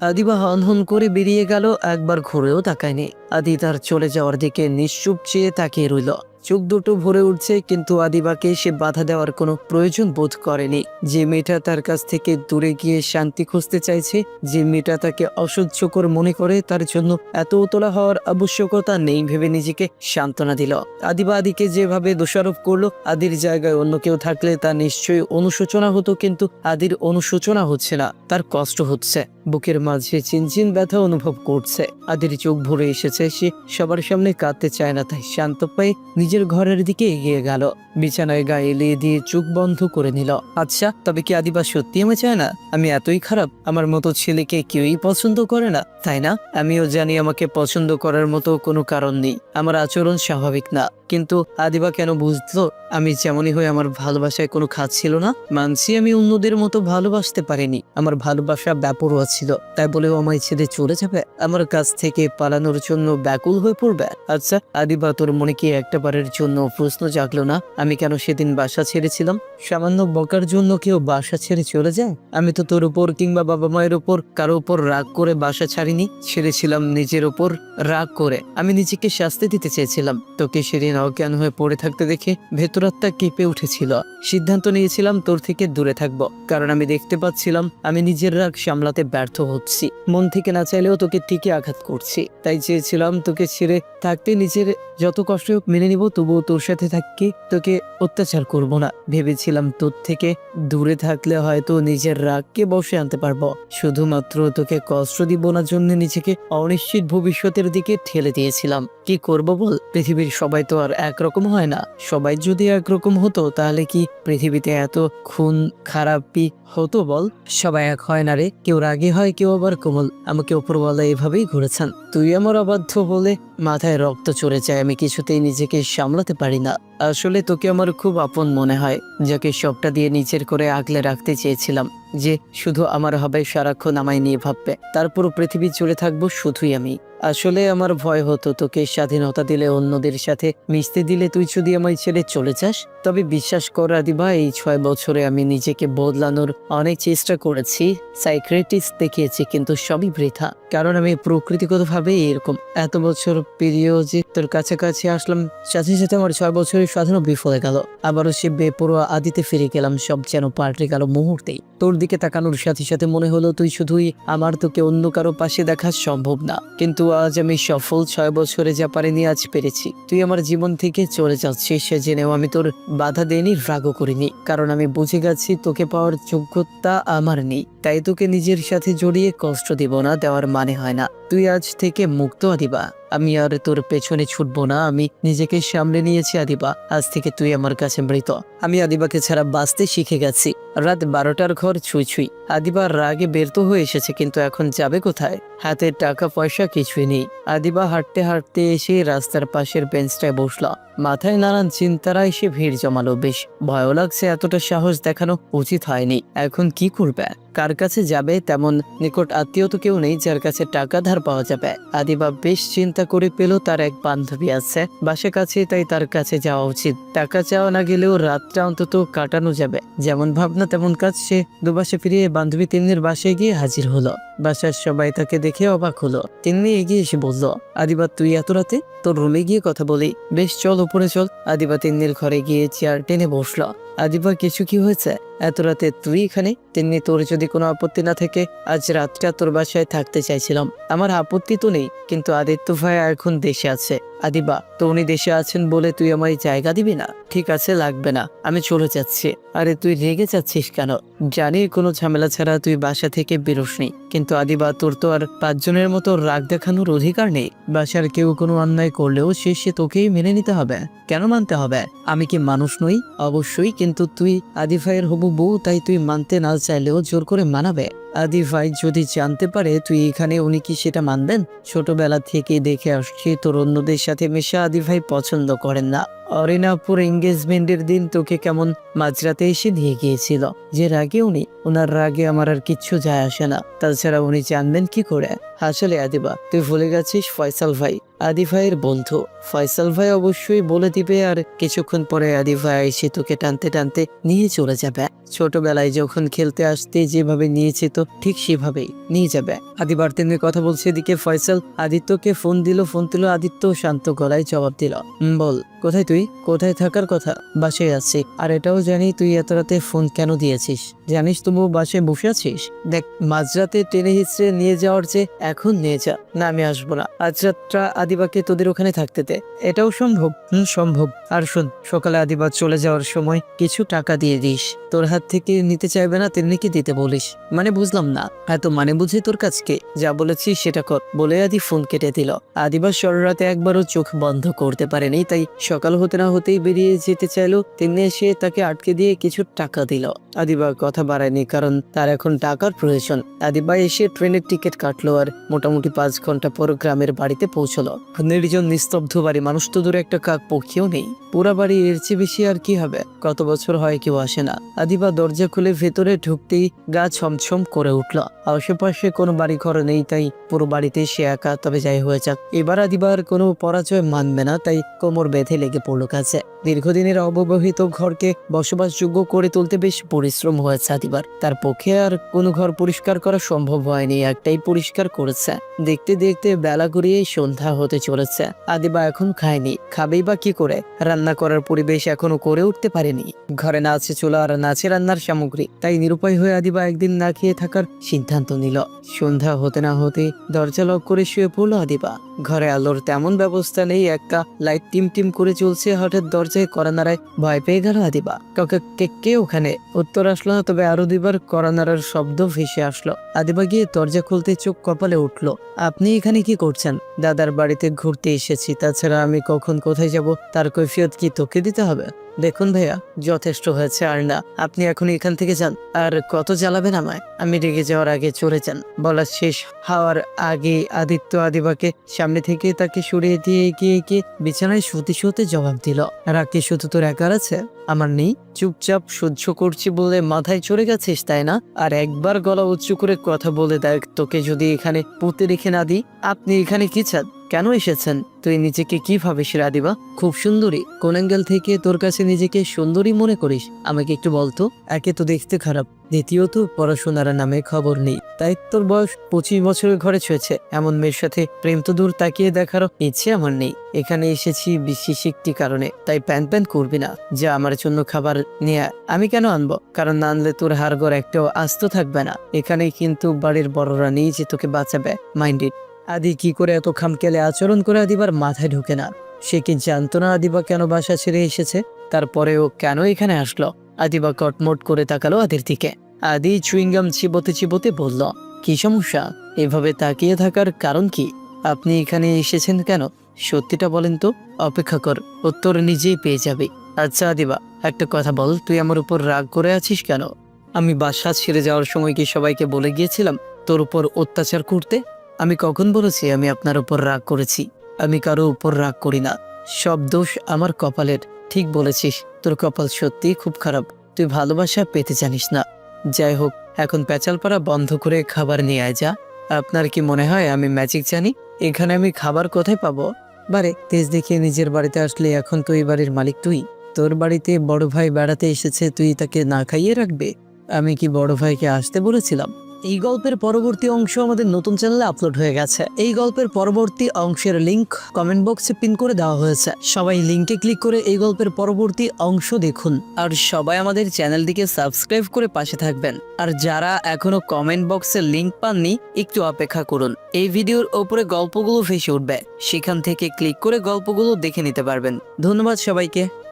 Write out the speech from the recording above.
আদিবা হন হন করে বেরিয়ে গেল, একবার ঘুরেও তাকায়নি। আদি তার চলে যাওয়ার দিকে নিশ্চুপ চেয়ে তাকিয়ে রইল। চোখ দুটো ভরে উঠছে, কিন্তু আদিবাকে সে বাধা দেওয়ার কোনো প্রয়োজন বোধ করেনি। যে মেয়েটা তার কাছ থেকে দূরে গিয়ে শান্তি খুঁজতে চাইছে, যে মেয়েটা তাকে অসহ্যকর মনে করে, তার জন্য এত উতলা হওয়ার আবশ্যকতা নেই ভেবে নিজেকে সান্ত্বনা দিল। আদিবা আদিকে যেভাবে দোষারোপ করল, আদির জায়গায় অন্য কেউ থাকলে তা নিশ্চয়ই অনুশোচনা হতো, কিন্তু আদির অনুশোচনা হচ্ছে না, তার কষ্ট হচ্ছে। বুকের মাঝে চিনচিন ব্যথা অনুভব করছে। আদির চোখ ভরে এসেছে, সে সবার সামনে কাঁদতে চায় না, তাই শান্ত পায়ে নিজের ঘরের দিকে এগিয়ে গেল। বিছানায় গায়ে এলিয়ে দিয়ে চোখ বন্ধ করে নিল। আচ্ছা তবে কি আদিবা সত্যি আমি চায় না? আমি এতই খারাপ, আমার মতো ছেলেকে কেউই পছন্দ করে না, তাই না? আমিও জানি আমাকে পছন্দ করার মতো কোনো কারণ নেই, আমার আচরণ স্বাভাবিক না। কিন্তু আদিবা কেন বুঝলো আমি যেমনই হয়ে আমার ভালোবাসায় কোনো খাত ছিল না? মানছি আমি অন্যদের মতো ভালোবাসতে পারিনি, আমার ভালোবাসা ব্যাপরোয়া ছিল, তাই বলেও আমায় ছেড়ে চলে যাবে। আমার কাছ থেকে পালানোর জন্য ব্যাকুল হয়ে পড়বে। আচ্ছা আদিবা, তোর মনে কি একটা বারের জন্য প্রশ্ন জাগলো না, আমি কেন সেদিন বাসা ছেড়েছিলাম? সামান্য বকার জন্য কেউ বাসা ছেড়ে চলে যায়? আমি তো তোর উপর কিংবা বাবা মায়ের উপর কারও উপর রাগ করে বাসা ছাড়িনি, ছেড়েছিলাম নিজের উপর রাগ করে। আমি নিজেকে শাস্তি দিতে চেয়েছিলাম, তোকে সেদিন অজ্ঞান হয়ে পড়ে থাকতে দেখে ভেতরাত্মা কেঁপে উঠেছিল। সিদ্ধান্ত নিয়েছিলাম তোর থেকে দূরে থাকব, কারণ আমি দেখতে পাচ্ছিলাম আমি নিজের রাগ সামলাতে ব্যর্থ হচ্ছি। মন থেকে না চাইলেও তোকে ঠিকই আঘাত করছি, তাই চেয়েছিলাম তোকে ছেড়ে থাকতে নিজের যত কষ্ট মেনে নিব তবুও তোর সাথে থাকি, তোকে অত্যাচার করব না। ভেবেছিলাম তোর থেকে দূরে থাকলে হয়তো নিজের রাগকে বসে আনতে পারব। শুধুমাত্র তোকে কষ্ট দিব না জন্য নিজেকে অনিশ্চিত ভবিষ্যতের দিকে ঠেলে দিয়েছিলাম। কি করব বল? পৃথিবীর সবাই তো আর একরকম হয় না। সবাই যদি একরকম হতো, তাহলে কি পৃথিবীতে এত খুন খারাপই হতো বল? সবাই এক হয় না রে। কেউ রাগে হয়, কেউ আবার কোমল। আমাকে ওপরওয়ালা এভাবেই ঘুরেছেন। তুই আমার অবাধ্য বলে মাথায় রক্ত চড়ে যায়। আমি কিছুতেই নিজেকে সামলাতে পারি না আসলে তোকে আমার খুব আপন মনে হয়, যাকে সবটা দিয়ে নিচের করে আগলে রাখতে চেয়েছিলাম, যে শুধু আমার হবে সারাক্ষণ আমায় নিয়ে ভাববে। তারপর পৃথিবী চলে থাকব শুধুই আমি। আসলে আমার ভয় হতো তোকে স্বাধীনতা দিলে অন্যদের সাথে মিশতে দিলে তুই যদি আমায় ছেড়ে চলে যাস। তবে বিশ্বাস কর আদিবা, এই ছয় বছরে আমি নিজেকে বদলানোর অনেক চেষ্টা করেছি। সাইক্রেটিস্ট দেখিয়েছি, কিন্তু সবই বৃথা। কারণ আমি প্রকৃতিগতভাবে এরকম। এত বছর পেরিয়েও যে তোর কাছাকাছি আসলাম, সাথে সাথে আমার ছয় বছরের সাধনও বিফলে গেল। আবারও সে বেপরোয়া আদিতে ফিরে গেলাম, সব যেন পাল্টে গেল মুহূর্তেই। তোর দিকে তাকানোর সাথে সাথে মনে হলো তুই শুধুই আমার তোকে অন্য কারও পাশে দেখা সম্ভব না। কিন্তু আজ আমি সফল ছয় বছরে যা পারিনি, আজ পেরেছি। তুই আমার জীবন থেকে চলে যাচ্ছিস, সে জেনেও আমি তোর বাধা দেয়নি রাগও করিনি। কারণ আমি বুঝে গেছি তোকে পাওয়ার যোগ্যতা আমার নেই। তাই তোকে নিজের সাথে জড়িয়ে কষ্ট দিব না, দেওয়ার মানে হয় না। তুই আজ থেকে মুক্ত, আদিবা। আমি আর তোর পেছনে ছুটবো না, আমি নিজেকে সামলে নিয়েছি, আদিবা। আজ থেকে তুই আমার কাছে মৃত। আমি আদিবাকে ছাড়া বাঁচতে শিখে গেছি। রাত বারোটার ঘর ছুঁই ছুঁই। আদিবার রাগে বের তো হয়ে এসেছে, কিন্তু এখন যাবে কোথায়? হাতে টাকা, পয়সা কিছুই নেই। আদিবা হাঁটতে হাঁটতে এসে রাস্তার পাশের বেঞ্চটায় বসল। মাথায় নানান চিন্তারা এসে ভিড় জমালো। বেশ, ভয়ও লাগছে, এতটা সাহস দেখানো উচিত হয়নি। এখন কি করবে? কার কাছে যাবে তেমন নিকট আত্মীয় তো কেউ নেই যার কাছে টাকা ধার পাওয়া যাবে। আদিবা বেশ চিন্তা করে পেল তার এক বান্ধবী আছে। বাসা কাছে তাই তার কাছে যাওয়া উচিত। টাকা চাওয়া না গেলেও রাতটা অন্তত কাটানো যাবে। যেমন ভাবনা, তেমন কাজ সে দুবাসে ফিরিয়ে বান্ধবী তিন্নির বাসায় গিয়ে হাজির হলো। বাসার সবাই তাকে দেখে অবাক হলো। তিন্নি এগিয়ে এসে বলল, আদিবা, তুই এত রাতে তোর রুমে গিয়ে কথা বলি। বেশ, চল, উপরে চল। আদিবা তিন্নির ঘরে গিয়ে চেয়ার টেনে বসল। আদিবা, কিছু কি হয়েছে? এত রাতে তুই এখানে? তেমনি তোর যদি কোনো আপত্তি না থাকে, আজ রাতটা তোর বাসায় থাকতে চাইছিলাম। আমার আপত্তি তো নেই, কিন্তু আদিত্য ভাই এখন দেশে আছে। আদিবা, তো উনি দেশে আছেন বলে তুই আমায় জায়গা দিবি না? ঠিক আছে, লাগবে না। আমি চলে যাচ্ছি। আরে তুই রেগে যাচ্ছিস কেন? জানি কোনো ঝামেলা ছাড়া তুই বাসা থেকে বেরোসনি কিন্তু আদিবা, তোর তো আর পাঁচজনের মতো রাগ দেখানোর অধিকার নেই। বাসার কেউ কোনো অন্যায় করলেও সে সে তোকেই মেনে নিতে হবে। কেন মানতে হবে? আমি কি মানুষ নই? অবশ্যই, কিন্তু তুই আদি ভাইয়ের হবু বউ তাই তুই মানতে না চাইলেও জোর করে মানাবে। আদি ভাই যদি জানতে পারে তুই এখানে, উনি কি সেটা মানবেন? ছোটবেলা থেকে দেখে আসছি তোর অন্যদের সাথে মেশা আদি ভাই পছন্দ করেন না। অরিনাপুর এঙ্গেজমেন্টের দিন তোকে কেমন মাঝরাতে এসে নিয়ে গিয়েছিল। যে রাগে উনি ওনার রাগে আমার আর কিচ্ছু যায় আসে না। তাছাড়া উনি জানবেন কি করে? আসলে আদিবা, তুই ভুলে গেছিস ফয়সাল ভাই। আদি ভাইয়ের বন্ধু। ফয়সাল ভাই অবশ্যই বলে দিবে আর কিছুক্ষণ পরে আদি ভাই এসে তোকে টানতে টানতে নিয়ে চলে যাবে। ছোটবেলায় যখন খেলতে আসতে যেভাবে নিয়েছে তো ঠিক সেভাবেই নিয়ে যাবে। আদি তেমনি কথা বলছে এদিকে ফয়সাল, আদিত্যকে ফোন দিল, ফোন তুলো আদিত্য শান্ত গলায় জবাব দিল বল। কোথায় তুই? কোথায় থাকার কথা? বাসায় আছি। আর এটাও জানি তুই এত রাতে ফোন কেন দিয়েছিস? জানিস তবু বাসায় বসে আছিস? দেখ, মাঝরাতে টেনে হিচড়ে নিয়ে যাওয়ার যে এখন নিয়ে যা। না, আমি আসব না। আজ রাতটা আদিবাকে তোদের ওখানে থাকতে দে। এটাও সম্ভব? হুম, সম্ভব। আর শোন, সকালে আদিবা চলে যাওয়ার সময় কিছু টাকা দিয়ে দিস। তোর হাত থেকে নিতে চাইবে না, তেমনি কি দিতে বলিস? মানে বুঝলাম না। এত মানে বুঝে তোর কাছকে যা বলেছিস সেটা কর। বলে আদি ফোন কেটে দিল। আদিবা সররাতে একবারও চোখ বন্ধ করতে পারেনি, তাই সকাল হতে না হতেই বেরিয়ে যেতে চাইলো, তেমনি এসে তাকে আটকে দিয়ে কিছু টাকা দিল। আদিবা কথা বাড়ায়নি, কারণ তার এখন টাকার প্রয়োজন। আদিবা এসে ট্রেনের টিকিট কাটলো আর মোটামুটি পাঁচ ঘণ্টা পর গ্রামের বাড়িতে পৌঁছলো। নির্জন নিস্তব্ধ বাড়ি, মানুষ তো দূরে একটা কাক পক্ষীও নেই। পুরা বাড়ি এর চেয়ে বেশি আর কি হবে? কত বছর হয় কেউ আসে না। আদিবা দরজা খুলে ভেতরে ঢুকতেই গা ছমছম করে উঠল। আশেপাশে কোনো বাড়ি ঘর নেই, তাই পুরো বাড়িতে সে একা, তবে যাই হয়ে যাক। এবার আদিবার কোনো পরাজয় মানবে না, তাই কোমর বেঁধে লেগে পড়ল কাছে। দীর্ঘদিনের অববহিত ঘরকে বসবাসযোগ্য করে তুলতে বেশ পরিশ্রম হয়েছে আদিবার। তার পক্ষে আর কোনো ঘর পরিষ্কার করা সম্ভব হয়নি, একটাই পরিষ্কার করেছে। দেখতে দেখতে বেলা গড়িয়ে সন্ধ্যা হতে চলেছে। আদিবা এখন খায়নি, খাবেই বা কি করে? রান্না করার পরিবেশ এখনও করে উঠতে পারেনি। ঘরে না আছে চুলা আর না আছে রান্নার সামগ্রী। তাই নিরুপায় হয়ে আদিবা একদিন না খেয়ে থাকার সিদ্ধান্ত নিল। সন্ধ্যা হতে না হতে দরজা লক করে শুয়ে পড়ল আদিবা। ঘরে আলোর তেমন ব্যবস্থা নেই, একটা লাইট টিম টিম করে চলছে হঠাৎ দরজায় করানারায় ভয় পেয়ে গেল আদিবা। কাউকে কে কে ওখানে? উত্তর আসলো না, তবে আরও দুইবার করা নাড়ার শব্দ ভেসে আসলো। আদিবা গিয়ে দরজা খুলতে চোখ কপালে উঠল, আপনি এখানে কি করছেন? দাদার বাড়িতে ঘুরতে এসেছি, তাছাড়া আমি কখন কোথায় যাব? তার কৈফিয়ত কি তোকে দিতে হবে? দেখুন ভাইয়া, যথেষ্ট হয়েছে, আর না, আপনি এখন এখান থেকে যান, আর কত জ্বালাবেন আমায়? আমি রেগে যাওয়ার আগে চলে যান। বলা শেষ হওয়ার আগে আদিত্য আদিবাকে সামনে থেকে তাকে সরিয়ে দিয়ে এগিয়ে গিয়ে বিছানায় শুতে শুতে জবাব দিল রাগ কি শুধু তোর একার আছে? আমার নেই? চুপচাপ সহ্য করছি বলে মাথায় চড়ে গেছিস, তাই না? আর একবার গলা উঁচু করে কথা বলে দেখ তোকে যদি এখানে পুঁতে রেখে না দিই আপনি এখানে কি চান? কেন এসেছেন? তুই নিজেকে কি ভাবিস রাদিবা খুব সুন্দরী। কোন অ্যাঙ্গেল থেকে তোর কাছে নিজেকে সুন্দরী মনে করিস? আমাকে একটু বলতো একে তো দেখতে খারাপ। দ্বিতীয়ত, পড়াশোনার নামে খবর নেই। তাই তোর বয়স পঁচিশ বছরের ঘরে ছুঁয়েছে। এমন মেয়ের সাথে প্রেম তো দূর তাকিয়ে দেখারও ইচ্ছে আমার নেই। এখানে এসেছি বিশেষ একটি কারণে। তাই প্যান প্যান করবি না। যা আমার জন্য খাবার নিয়ে আমি কেন আনব? কারণ না আনলে তোর হাড়গড় একটাও আস্ত থাকবে না। এখানে কিন্তু বাড়ির বড়রা নেই যে তোকে বাঁচাবে। মাইন্ডেড। আদি কি করে এত খামকেলে আচরণ করে আদিবার মাথায় ঢুকে না? সে কি জানতো না আদিবা কেন বাসা ছেড়ে এসেছে? তারপরেও কেন এখানে আসলো? আদিবা কটমট করে তাকালো আদির দিকে। আদি চুইংগাম চিবোতে চিবোতে বলল, কি সমস্যা? এভাবে তাকিয়ে থাকার কারণ কি? আপনি এখানে এসেছেন কেন? সত্যিটা বলেন তো, অপেক্ষা কর, উত্তর নিজেই পেয়ে যাবে। আচ্ছা আদিবা, একটা কথা বল, তুই আমার উপর রাগ করে আছিস কেন? আমি বাসা ছেড়ে যাওয়ার সময় কি সবাইকে বলে গিয়েছিলাম তোর উপর অত্যাচার করতে? আমি কখন বলেছি আমি আপনার উপর রাগ করেছি? আমি কারও উপর রাগ করি না। সব দোষ আমার কপালের। ঠিক বলেছিস, তোর কপাল সত্যিই খুব খারাপ। তুই ভালোবাসা পেতে জানিস না। যাই হোক, এখন পেঁচালপাড়া বন্ধ করে খাবার নিয়ে আয় যা। আপনার কি মনে হয় আমি ম্যাজিক জানি? এখানে আমি খাবার কোথায় পাবো? বারে, তেজ দেখিয়ে নিজের বাড়িতে আসলে এখন তো এই বাড়ির মালিক তুই। তোর বাড়িতে বড় ভাই বেড়াতে এসেছে, তুই তাকে না খাইয়ে রাখবে? আমি কি বড় ভাইকে আসতে বলেছিলাম? এই গল্পের পরবর্তী অংশ আমাদের নতুন চ্যানেলে আপলোড হয়ে গেছে। এই গল্পের পরবর্তী অংশের লিংক কমেন্ট বক্সে পিন করে দেওয়া হয়েছে। সবাই লিংকে ক্লিক করে এই গল্পের পরবর্তী অংশ দেখুন। আর সবাই আমাদের চ্যানেলটিকে সাবস্ক্রাইব করে পাশে থাকবেন। আর যারা এখনও কমেন্ট বক্সে লিংক পাননি, একটু অপেক্ষা করুন। এই ভিডিওর ওপরে গল্পগুলো ভেসে উঠবে। সেখান থেকে ক্লিক করে গল্পগুলো দেখে নিতে পারবেন। ধন্যবাদ সবাইকে।